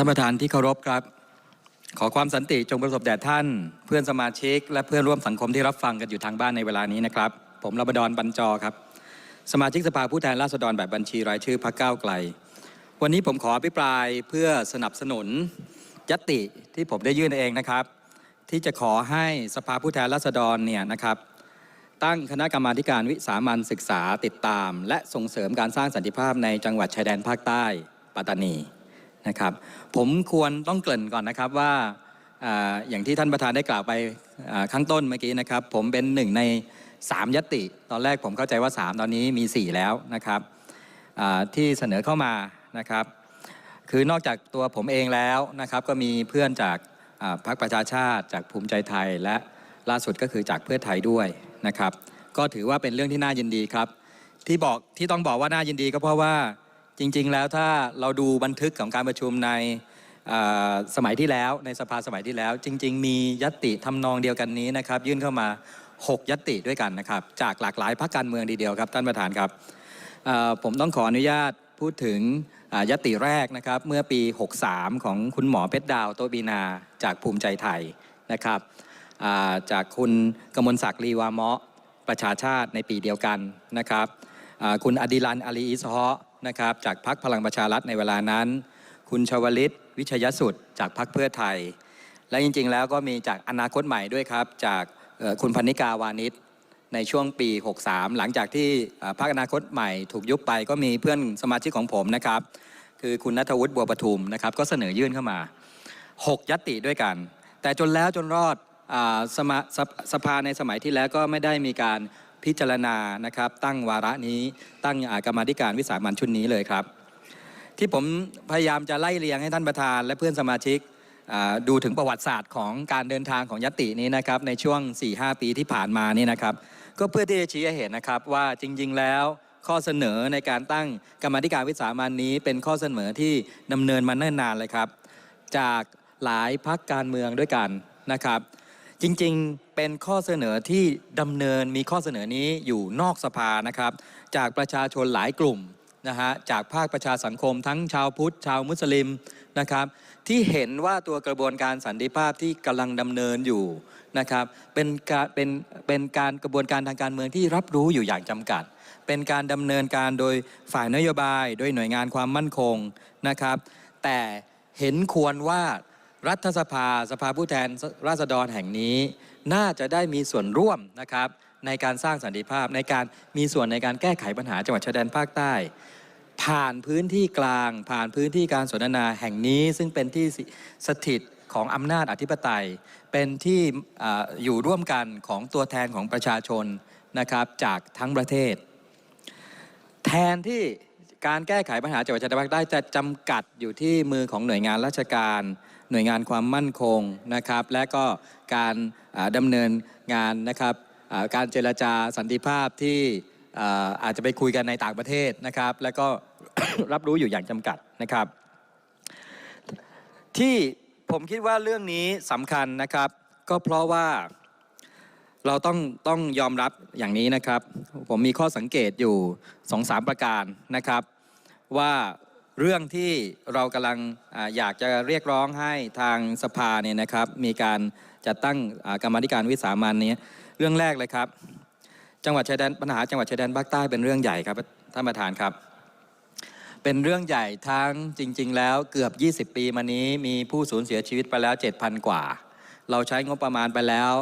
ท่านประธานที่เคารพครับ ขอความสันติจงประสบแด่ท่าน เพื่อนสมาชิก และเพื่อนร่วมสังคมที่รับฟังกันอยู่ทางบ้านในเวลานี้นะครับ ผมรบดอนบรรจอครับ สมาชิกสภาผู้แทนราษฎรแบบบัญชีรายชื่อพรรคก้าวไกล วันนี้ผมขออภิปรายเพื่อสนับสนุนยติที่ผมได้ยื่นเองนะครับ ที่จะขอให้สภาผู้แทนราษฎรเนี่ยนะครับตั้งคณะกรรมาการวิสามันศึกษาติดตาม และส่งเสริมการสร้างสันติภาพในจังหวัดชายแดนภาคใต้ ปัตตานี นะครับผมควรต้องเกริ่นก่อนนะครับว่าอย่างที่ท่านประธานได้กล่าวไปข้างต้นเมื่อกี้นะครับผมเป็นหนึ่งในสามยติ ตอนแรกผมเข้าใจว่า 3 ตอนนี้มี 4 แล้วนะครับที่เสนอเข้ามานะครับ คือนอกจากตัวผมเองแล้วนะครับก็มีเพื่อนจากพรรคประชาชาติ จากภูมิใจไทยและล่าสุดก็คือจากเพื่อไทยด้วยนะครับ ก็ถือว่าเป็นเรื่องที่น่ายินดีครับ ที่บอกที่ต้องบอกว่าน่ายินดีก็เพราะว่า จริงๆแล้วถ้าเราดูบันทึกของการประชุมในสมัยที่แล้วในสภาสมัยที่แล้ว จริง ๆ มียติทำนองเดียวกันนี้นะครับ ยื่นเข้ามา 6 ยติด้วยกันนะครับ จากหลากหลายพรรคการเมืองทีเดียวครับท่านประธานครับผมต้องขออนุญาตพูดถึงยติแรกนะครับเมื่อปี 63 ของคุณหมอเพชรดาวโตบีนา จากภูมิใจไทยนะครับจากคุณกมลศักดิ์ลีวามะประชาชาติในปีเดียวกันนะครับคุณอดิรันอาลีอิสฮะ นะครับจากพรรคพลังประชารัฐในเวลานั้น คุณชวลิต วิชยสุดจากพรรคเพื่อไทย และจริงๆ แล้วก็มีจากอนาคตใหม่ด้วยครับ จากคุณพนิกาวานิชในช่วงปี 63 หลังจากที่พรรคอนาคตใหม่ถูกยุบไปก็มีเพื่อนสมาชิกของผมนะครับ คือคุณนัทวุฒิบัวประทุมนะครับ ก็เสนอยื่นเข้ามา 6ยตติด้วยกัน แต่จนแล้วจนรอดอสสสภาในสมัยที่แล้วก็ไม่ได้มีการ พิจารณานะครับ ตั้งวาระนี้ตั้งอ่ากรรมธิการวิสามันชุดนี้เลยครับ ที่ผมพยายามจะไล่เรียงให้ท่านประธาน และเพื่อนสมาชิกดูถึงประวัติศาสตร์ของการเดินทางของยตินี้นะครับในช่วง 4-5 ปีที่ผ่านมานี่นะครับ ก็เพื่อที่จะชี้ให้เห็นนะครับว่าจริง ๆ แล้วข้อเสนอในการตั้งกรรมธิการวิสามันนี้ เป็นข้อเสนอที่ดำเนินมาเนิ่นนานเลยครับ จากหลายพักการเมืองด้วยกันนะครับ จริงๆ เป็นข้อเสนอที่ดำเนินมีข้อเสนอนี้อยู่นอกสภานะครับ จากประชาชนหลายกลุ่มนะฮะจากภาคประชาสังคมทั้งชาวพุทธชาวมุสลิมนะครับ ที่เห็นว่าตัวกระบวนการสันติภาพที่กำลังดำเนินอยู่นะครับเป็นการเป็นเป็นการกระบวนการทางการเมืองที่รับรู้อยู่อย่างจำกัด เป็นการดำเนินการโดยฝ่ายนโยบาย โดยหน่วยงานความมั่นคงนะครับ แต่เห็นควรว่า รัฐสภาสภาผู้แทนราษฎรแห่งนี้ น่าจะได้มีส่วนร่วมนะครับในการสร้างสันติภาพในการมีส่วนในการแก้ไขปัญหาจังหวัดชายแดนภาคใต้ ผ่านพื้นที่กลาง ผ่านพื้นที่การสนทนาแห่งนี้ ซึ่งเป็นที่สถิตของอำนาจอธิปไตย เป็นที่ออยู่ร่วมกันของตัวแทนของประชาชนนะครับจากทั้งประเทศ แทนที่ การแก้ไขปัญหาจังหวัดชายแดนภาคใต้จะจำกัดอยู่ที่มือของหน่วยงานราชการ หน่วยงานความมั่นคงนะครับ และก็การอ่าดำาเนินงานนะครับอ่าการเจรจาสันติภาพที่อ่าอาจจะไปคุยกันในต่างประเทศนะครับ แล้วก็ รับรู้อยู่อย่างจำกัดนะครับ ที่ผมคิดว่าเรื่องนี้สำคัญนะครับ ก็เพราะว่า เราต้องต้องยอมรับอย่างนี้นะครับ ผมมีข้อสังเกตอยู่2องสามประการนะครับ ว่าเรื่องที่เรากำลังออยากจะเรียกร้องให้ทางสภาเนี่ยนะครับ มีการจัดตั้งกรรมธิการวิสามันนี้เรื่องแรกเลยครับ จังหวัดชายแดนปัญหาจังหวัดชายแดนภาคใต้เป็นเรื่องใหญ่ครับท่านประธานครับ เป็นเรื่องใหญ่ทั้งจริง ๆ แล้วเกือบ 20 ปีมานี้มีผู้สูญเสียชีวิตไปแล้ว 7,000 กว่า เราใช้งบประมาณไปแล้ว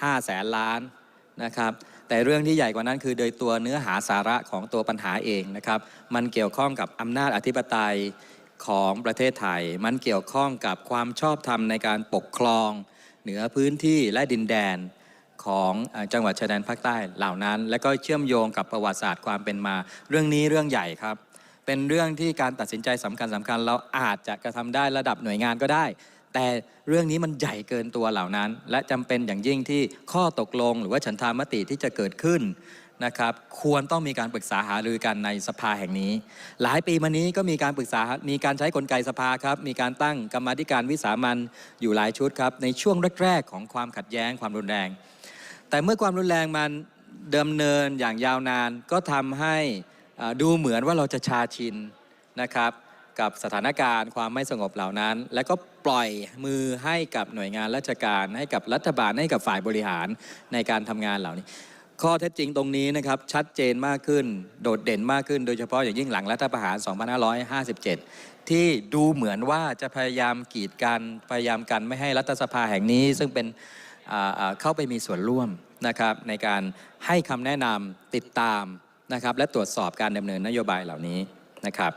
5แสนล้านนะครับแต่เรื่องที่ใหญ่กว่านั้นคือโดยตัวเนื้อหาสาระของตัวปัญหาเองนะครับ มันเกี่ยวข้องกับอำนาจอธิปไตยของประเทศไทย มันเกี่ยวข้องกับความชอบธรรมในการปกครอง เหนือพื้นที่และดินแดนของจังหวัดชายแดนภาคใต้เหล่านั้น และก็เชื่อมโยงกับประวัติศาสตร์ความเป็นมา เรื่องนี้เรื่องใหญ่ครับ เป็นเรื่องที่การตัดสินใจสำคัญสำคัญเราอาจจะกระทำได้ระดับหน่วยงานก็ได้ แต่เรื่องนี้มันใหญ่เกินตัวเหล่านั้น และจำเป็นอย่างยิ่งที่ข้อตกลง หรือว่าฉันทามติที่จะเกิดขึ้นนะครับควรต้องมีการปรึกษาหารือกันในสภาแห่งนี้ หลายปีมานี้ก็มีการปรึกษา มีการใช้กลไกสภาครับ มีการตั้งกรรมธิการวิสามันอยู่หลายชุดครับ ในช่วงแรกๆของความขัดแย้งความรุนแรง แต่เมื่อความรุนแรงมันดำเนินอย่างยาวนาน ก็ทำให้ดูเหมือนว่าเราจะชาชินนะครับ กับสถานการณ์ความไม่สงบเหล่านั้น และก็ปล่อยมือให้กับหน่วยงานราชการให้กับรัฐบาลให้กับฝ่ายบริหารในการทำงานเหล่านี้ ข้อเท็จจริงตรงนี้นะครับชัดเจนมากขึ้นโดดเด่นมากขึ้น โดยเฉพาะอย่างยิ่งหลังรัฐประหาร 2557 ที่ดูเหมือนว่าจะพยายามกีดกันพยายามกันไม่ให้รัฐสภาแห่งนี้ ซึ่งเป็นอ่าอ่าเข้าไปมีส่วนร่วมนะครับในการให้คำแนะนำติดตามนะครับและตรวจสอบการดำเนินนโยบายเหล่านี้นะครับ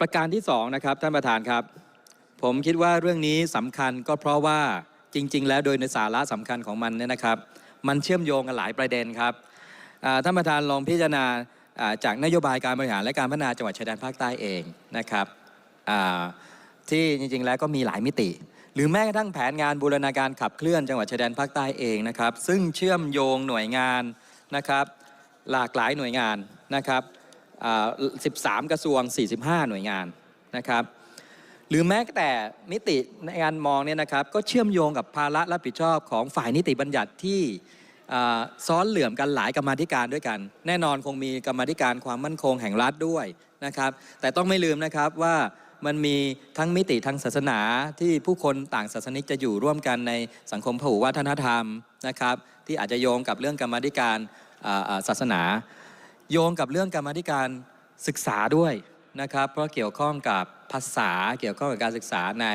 ประการที่สองนะครับท่านประธานครับ ผมคิดว่าเรื่องนี้สำคัญก็เพราะว่าจริง ๆ แล้วโดยในสาระสำคัญของมันเนี่ยนะครับ มันเชื่อมโยงกันหลายประเด็นครับท่านประธานลองพิจารณาจากนโยบายการบริหารและการพัฒนาจังหวัดชายแดนภาคใต้เองนะครับที่จริง ๆ แล้วก็มีหลายมิติ หรือแม้กระทั่งแผนงานบูรณาการขับเคลื่อนจังหวัดชายแดนภาคใต้เองนะครับ ซึ่งเชื่อมโยงหน่วยงานนะครับ หลากหลายหน่วยงานนะครับ 13 กระทรวง 45 หน่วยงานนะครับหรือแม้แต่มิติในการมองเนี่ยนะครับ ก็เชื่อมโยงกับภาระรับผิดชอบของฝ่ายนิติบัญญัติที่ซ้อนเหลื่อมกันหลายกรรมธิการด้วยกัน แน่นอนคงมีกรรมธิการความมั่นคงแห่งรัฐด้วยนะครับ แต่ต้องไม่ลืมนะครับว่ามันมีทั้งมิติทางศาสนาที่ผู้คนต่างศาสนิกจะอยู่ร่วมกันในสังคมพหุวัฒนธรรมนะครับ ที่อาจจะโยงกับเรื่องกรรมธิการศาสนา โยงกับเรื่องกรรมธิการศึกษาด้วยนะครับ เพราะเกี่ยวข้องกับภาษาเกี่ยวข้องกับการศึกษาใน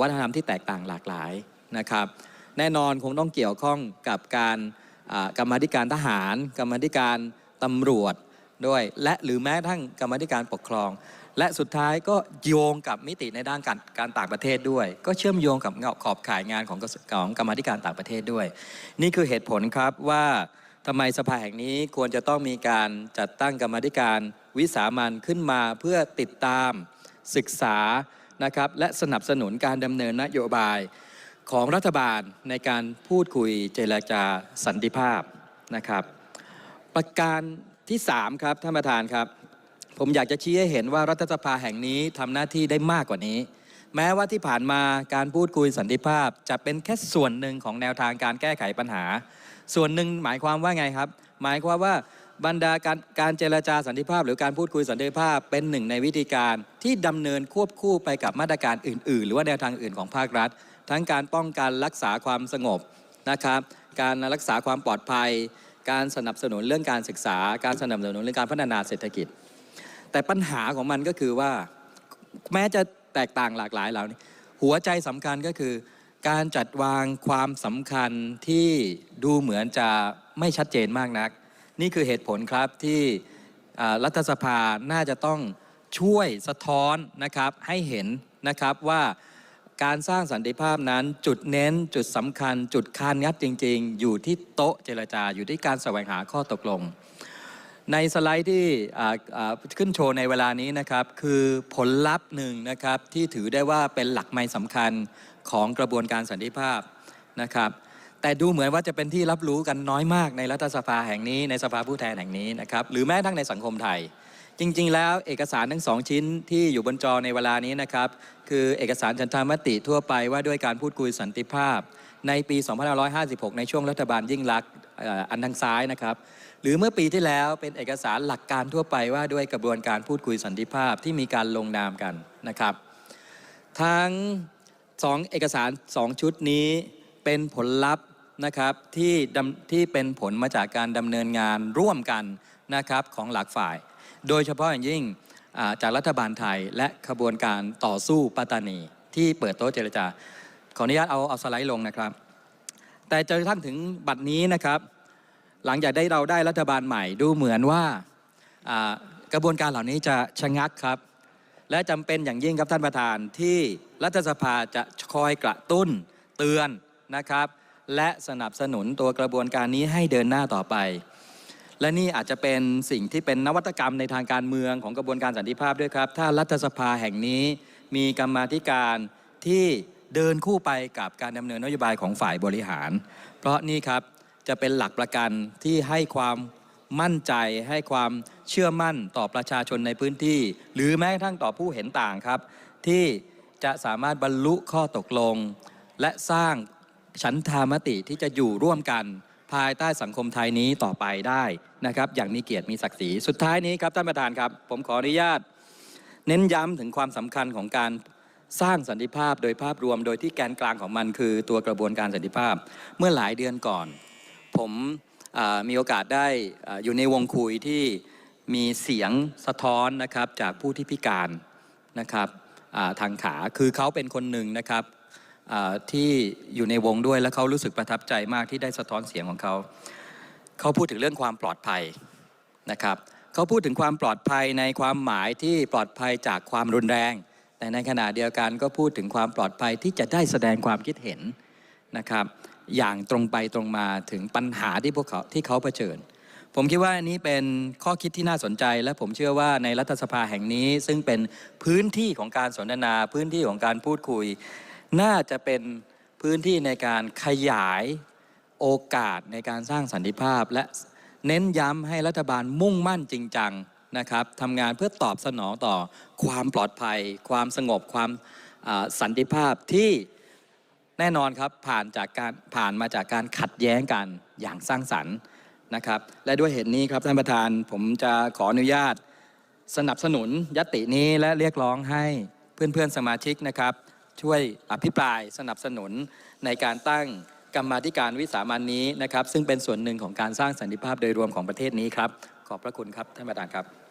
วัฒนธรรมที่แตกต่างหลากหลายนะครับ แน่นอนคงต้องเกี่ยวข้องกับการกรรมธิการทหาร กรรมธิการตำรวจด้วย และหรือแม้ทั่งกรรมธิการปกครอง และสุดท้ายก็โยงกับมิติในด้านการการต่างประเทศด้วย ก็เชื่อมโยงกับขอบข่ายงานของกรรวงของกรรมธิการต่างประเทศด้วย นี่คือเหตุผลครับว่า ทำไมสภาแห่งนี้ควรจะต้องมีการจัดตั้งกรรมธิการวิสามันขึ้นมาเพื่อติดตามศึกษานะครับและสนับสนุนการดำเนินนโยบายของรัฐบาลในการพูดคุยเจรจาสันติภาพนะครับ ประการที่ 3 ครับท่านประธานครับ ผมอยากจะชี้ให้เห็นว่ารัฐสภาแห่งนี้ทำหน้าที่ได้มากกว่านี้ แม้ว่าที่ผ่านมาการพูดคุยสันติภาพ จะเป็นแค่ส่วนหนึ่งของแนวทางการแก้ไขปัญหา ส่วนหนึ่งหมายความว่าไงครับ หมายความว่าบรรดาการการเจรจาสันติภาพ หรือการพูดคุยสันติภาพเป็นหนึ่งในวิธีการที่ดำเนินควบคู่ไปกับมาตรการอื่น ๆ หรือว่าแนวทางอื่นของภาครัฐ ทั้งการป้องกันรักษาความสงบนะครับ การรักษาความปลอดภัย การสนับสนุนเรื่องการศึกษา การสนับสนุนเรื่องการพัฒนาเศรษฐกิจ แต่ปัญหาของมันก็คือว่าแม้จะ แตกต่างหลากหลายเหล่านี้ หัวใจสำคัญก็คือ การจัดวางความสำคัญที่ดูเหมือนจะไม่ชัดเจนมากนัก นี่คือเหตุผลครับที่รัฐสภาน่าจะต้องช่วยสะท้อนนะครับให้เห็นนะครับว่าการสร้างสันติภาพนั้นจุดเน้นจุดสำคัญ จุดคานงัดจริง ๆ อยู่ที่โต๊ะเจรจาอยู่ที่การแสวงหาข้อตกลง ในสไลด์ที่ขึ้นโชว์ในเวลานี้นะครับคือผลลัพธ์หนึ่งนะครับที่ถือได้ว่าเป็นหลักไม้สำคัญของกระบวนการสันติภาพนะครับ แต่ดูเหมือนว่าจะเป็นที่รับรู้กันน้อยมากในรัฐสภาแห่งนี้ในสภาผู้แทนแห่งนี้นะครับหรือแม้ทั่งในสังคมไทย จริง ๆ แล้วเอกสารทั้งสองชิ้นที่อยู่บนจอในเวลานี้นะครับ คือเอกสารฉันทามติทั่วไปว่าด้วยการพูดคุยสันติภาพในปี 2556 ในช่วงรัฐบาลยิ่งลักษณ์ อันทางซ้ายนะครับ หรือเมื่อปีที่แล้วเป็นเอกสารหลักการทั่วไปว่าด้วยกระบวนการพูดคุยสันติภาพที่มีการลงนามกันนะครับ ทั้งสองเอกสารสองชุดนี้เป็นผลลัพธ์นะครับที่ดำที่เป็นผลมาจากการดำเนินงานร่วมกันนะครับของหลากฝ่าย โดยเฉพาะอย่างยิ่งจากรัฐบาลไทยและขบวนการต่อสู้ปัตตานี ที่เปิดโต๊ะเจรจา ขออนุญาตเอาเอาสไลด์ลงนะครับ แต่จนกระทั่งถึงบัดนี้นะครับ หลังจากได้เราได้รัฐบาลใหม่ดูเหมือนว่าอ่ากระบวนการเหล่านี้จะชะงักครับ และจำเป็นอย่างยิ่งครับท่านประธานที่รัฐสภาจะคอยกระตุ้นเตือนนะครับ และสนับสนุนตัวกระบวนการนี้ให้เดินหน้าต่อไปและนี่อาจจะเป็นสิ่งที่เป็นนวัตกรรมในทางการเมืองของกระบวนการสันติภาพด้วยครับ ถ้ารัฐสภาแห่งนี้มีกรรมาธิการที่ เดินคู่ไปกับการดำเนินนโยบายของฝ่ายบริหาร เพราะนี่ครับจะเป็นหลักประกันที่ให้ความมั่นใจให้ความเชื่อมั่นต่อประชาชนในพื้นที่ หรือแม้กระทั่งต่อผู้เห็นต่างครับ ที่จะสามารถบรรลุข้อตกลง และสร้างฉันทามติที่จะอยู่ร่วมกันภายใต้สังคมไทยนี้ต่อไปได้นะครับ อย่างมีเกียรติมีศักดิ์ศรีสุดท้ายนี้ครับท่านประธานครับ ผมขออนุญาต เน้นย้ำถึงความสำคัญของการ สร้างสันติภาพโดยภาพรวมโดยที่แกนกลางของมันคือตัวกระบวนการสันติภาพ เมื่อหลายเดือนก่อน ผมมีโอกาสได้อยู่ในวงคุยที่มีเสียงสะท้อนนะครับจากผู้ที่พิการนะครับทางขาคือเขาเป็นคนหนึ่งนะครับที่อยู่ในวงด้วยและเขารู้สึกประทับใจมากที่ได้สะท้อนเสียงของเขา เขาพูดถึงเรื่องความปลอดภัยนะครับเขาพูดถึงความปลอดภัยในความหมายที่ปลอดภัยจากความรุนแรง แต่ในขณะเดียวกันก็พูดถึงความปลอดภัยที่จะได้แสดงความคิดเห็นนะครับ อย่างตรงไปตรงมาถึงปัญหาที่พวกเขาที่เขาเผชิญ ผมคิดว่าอันนี้เป็นข้อคิดที่น่าสนใจ และผมเชื่อว่าในรัฐสภาแห่งนี้ ซึ่งเป็นพื้นที่ของการสนทนา พื้นที่ของการพูดคุย น่าจะเป็นพื้นที่ในการขยายโอกาสในการสร้างสันติภาพ และเน้นย้ำให้รัฐบาลมุ่งมั่นจริงจัง นะครับทำงานเพื่อตอบสนองต่อความปลอดภัย ความสงบความสันติภาพที่แน่นอนครับผ่านจากการผ่านมาจากการขัดแย้งกันอย่างสร้างสรรค์นะครับ และด้วยเหตุนี้ครับท่านประธานผมจะขออนุญาตสนับสนุนยตินี้และเรียกร้องให้เพื่อนๆสมาชิกนะครับ ช่วยอภิปรายสนับสนุนในการตั้งกรรมาธิการวิสามันนี้นะครับ ซึ่งเป็นส่วนหนึ่งของการสร้างสันติภาพโดยรวมของประเทศนี้ครับ ขอบพระคุณครับท่านประธานครับ